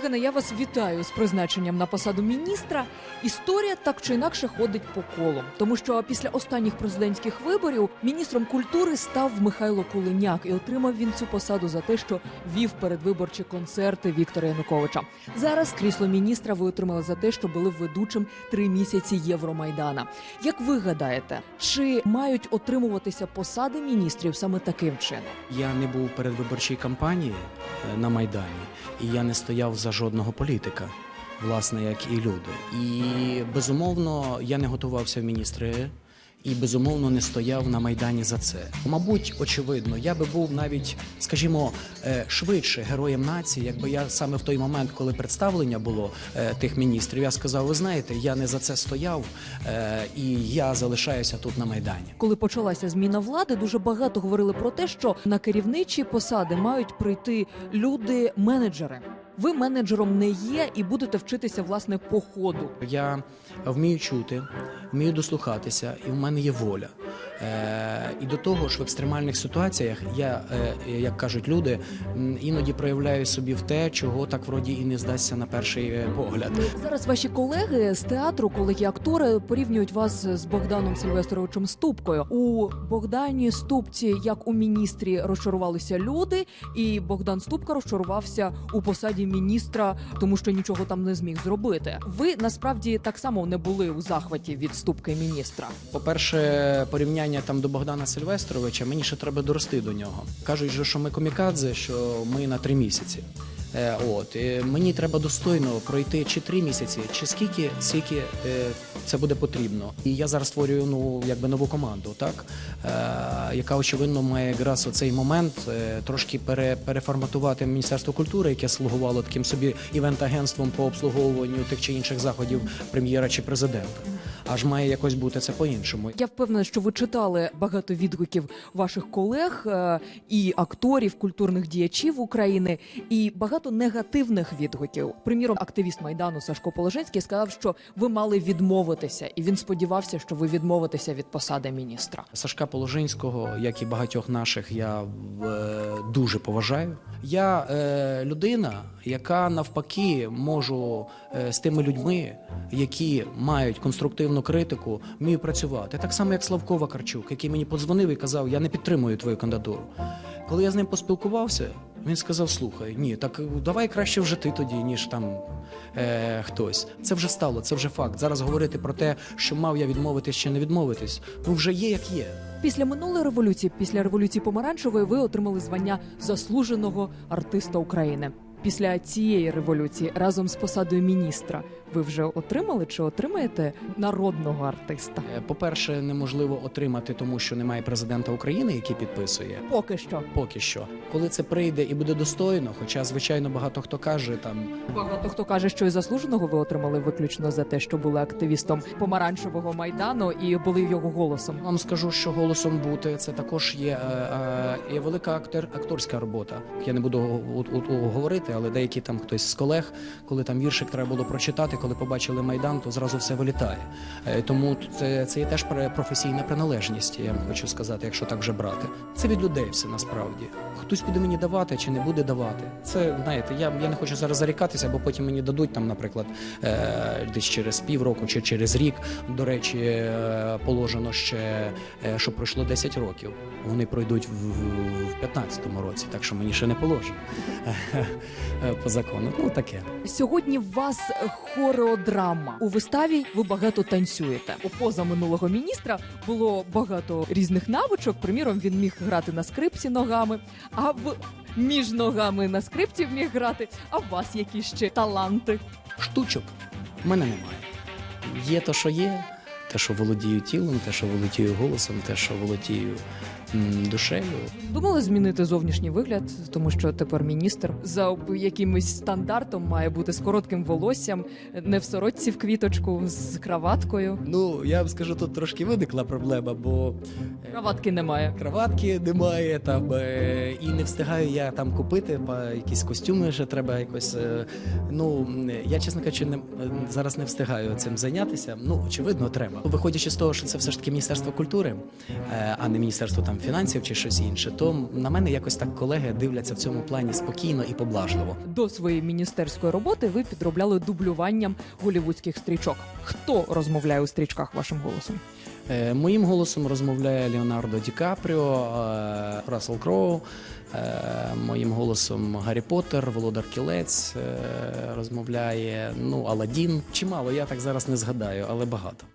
Євгене, я вас вітаю з призначенням на посаду міністра. Історія так чи інакше ходить по колу, тому що після останніх президентських виборів міністром культури став Михайло Кулиняк і отримав він цю посаду за те, що вів передвиборчі концерти Віктора Януковича. Зараз крісло міністра ви отримали за те, що були ведучим три місяці Євромайдана. Як ви гадаєте, чи мають отримуватися посади міністрів саме таким чином? Я не був передвиборчій кампанії на Майдані, і я не стояв за жодного політика, власне, як і люди. І безумовно я не готувався в міністри. І безумовно не стояв на майдані за це. Мабуть, очевидно, я би був навіть, скажімо, е, швидше героєм нації, якби я саме в той момент, коли представлення було е, тих міністрів, я сказав: ви знаєте, я не за це стояв, е, і я залишаюся тут на майдані. Коли почалася зміна влади, дуже багато говорили про те, що на керівничі посади мають прийти люди-менеджери. Ви менеджером не є і будете вчитися власне по ходу. Я вмію чути, вмію дослухатися, і в мене є воля. Е, і до того ж, в екстремальних ситуаціях я, е, як кажуть люди, іноді проявляю собі в те, чого так вроді і не здасться на перший е, погляд. Зараз ваші колеги з театру, колеги-актори, порівнюють вас з Богданом Сильвестровичем Ступкою. У Богдані Ступці, як у міністрі, розчарувалися люди, і Богдан Ступка розчарувався у посаді міністра, тому що нічого там не зміг зробити. Ви насправді так само не були у захваті від ступки міністра. По-перше, порівняння там до Богдана Сильвестровича, мені ще треба дорости до нього. Кажуть, що ми комікадзе, що ми на три місяці. Е, от мені треба достойно пройти чи три місяці, чи скільки, скільки е, це буде потрібно. І я зараз створюю ну якби нову команду, так е, яка очевидно має якраз оцей момент трошки пере, переформатувати міністерство культури, яке слугувало таким собі івент-агентством по обслуговуванню тих чи інших заходів прем'єра чи президента. Аж має якось бути це по-іншому. Я впевнена, що ви читали багато відгуків ваших колег і акторів, культурних діячів України, і багато негативних відгуків. Приміром, активіст майдану Сашко Положенський сказав, що ви мали відмовитися, і він сподівався, що ви відмовитеся від посади міністра. Сашка Положинського, як і багатьох наших, я е, дуже поважаю. Я е, людина, яка навпаки можу е, з тими людьми, які мають конструктивну критику, вмію працювати. Так само, як Славко Вакарчук, який мені подзвонив і казав, я не підтримую твою кандидатуру. Коли я з ним поспілкувався, він сказав: слухай, ні, так давай краще вже ти тоді, ніж там е, хтось. Це вже стало, це вже факт. Зараз говорити про те, що мав я відмовитись чи не відмовитись, ну вже є як є. Після минулої революції, після революції помаранчевої, ви отримали звання заслуженого артиста України. Після цієї революції разом з посадою міністра ви вже отримали чи отримаєте народного артиста? Е, По-перше, неможливо отримати, тому що немає президента України, який підписує. Поки що Поки що, коли це прийде і буде достойно, хоча звичайно багато хто каже там багато хто каже, що і заслуженого ви отримали виключно за те, що були активістом помаранчевого майдану і були його голосом. вам скажу, що голосом бути це також є, е, е, є велика актер, акторська робота. Я не буду у- у- але деякі там хтось з колег, коли там віршик треба було прочитати, коли побачили майдан, то зразу все вилітає. Е, Тому це, це є теж професійна приналежність. Я вам хочу сказати, якщо так вже брати. Це від людей все насправді. Хтось буде мені давати чи не буде давати. Це знаєте, я, я не хочу зараз зарікатися, бо потім мені дадуть там, наприклад, е, десь через півроку чи через рік. До речі, е, положено ще, що пройшло 10 років. Вони пройдуть в, в, в 15-му році, так що мені ще не положено по закону. Ну таке. Сьогодні в вас хореодрама у виставі. Ви багато танцюєте. У поза минулого міністра було багато різних навичок. Приміром, він міг грати на скрипці ногами, а в між ногами на скрипці міг грати. А в вас які ще таланти? Штучок в мене немає. Є те, що є, те, що володію тілом, те, що володію голосом, те, що володію душею. Думали змінити зовнішній вигляд, тому що тепер міністр за якимось стандартом має бути з коротким волоссям, не в сорочці в квіточку, з краваткою. Ну, я вам скажу, тут трошки виникла проблема, бо е, Краватки немає. краватки немає там, е, і не встигаю я там купити, якісь костюми ще треба якось. е, Ну, я, чесно кажучи, не, зараз не встигаю цим зайнятися. Ну, очевидно, треба. Виходячи з того, що це все ж таки Міністерство культури, а не Міністерство там фінансів чи щось інше, то на мене якось так колеги дивляться в цьому плані спокійно і поблажливо. До своєї міністерської роботи ви підробляли дублюванням голівудських стрічок. Хто розмовляє у стрічках вашим голосом? Е, Моїм голосом розмовляє Леонардо Ді Капріо, е, Рассел Кроу. е, Моїм голосом Гаррі Поттер, Володар Кілець е, розмовляє. Ну, Аладдін. Чимало, я так зараз не згадаю, але багато.